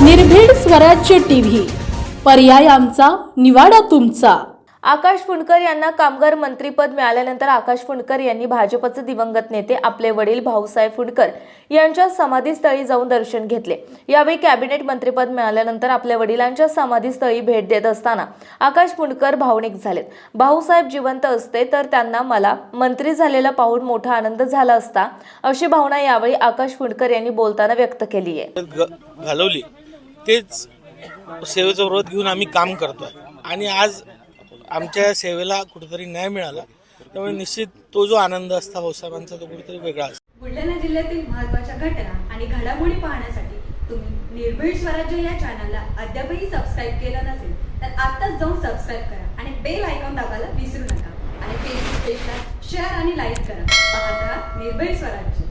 स्वराज्य टीव्ही. पर्याय आमचा निवाडा तुमचा. आकाश फुंडकर यांना कामगार मंत्रीपद मिळाल्यानंतर आकाश फुंडकर यांनी भाजपचे दिवंगत नेते आपले वडील भाऊसाहेब फुंडकर यांच्या समाधीस्थळी जाऊन दर्शन घेतले. यावेळी कॅबिनेट मंत्रीपद मिळाल्यानंतर आपल्या वडिलांच्या समाधीस्थळी भेट देत असताना आकाश फुंडकर भावनिक झालेत. भाऊसाहेब जिवंत असते तर त्यांना मला मंत्री झालेला पाहून मोठा आनंद झाला असता अशी भावना यावेळी आकाश फुंडकर यांनी बोलताना व्यक्त केली आहे घालवली. तेच सेवेचं व्रत घेऊन आम्ही काम करतोय. आणि आज आमच्या सेवेला कुठेतरी न्याय मिळाला. त्यामुळे निश्चित तो जो आनंद असता भाऊसाहेबांचा तो कुठेतरी वेगळा असतो. बुलढाणा जिल्ह्यातील महत्त्वाच्या घटना आणि घडामोडी पाहण्यासाठी तुम्ही निर्भीड स्वराज्य या चॅनलला अद्यापही सबस्क्राईब केलं नसेल तर आत्ताच जाऊन सबस्क्राईब करा आणि बेल आयकॉन दाबायला विसरू नका. आणि फेसबुक पेजला शेअर आणि लाईक करा. पाहत राहा निर्भीड स्वराज्य.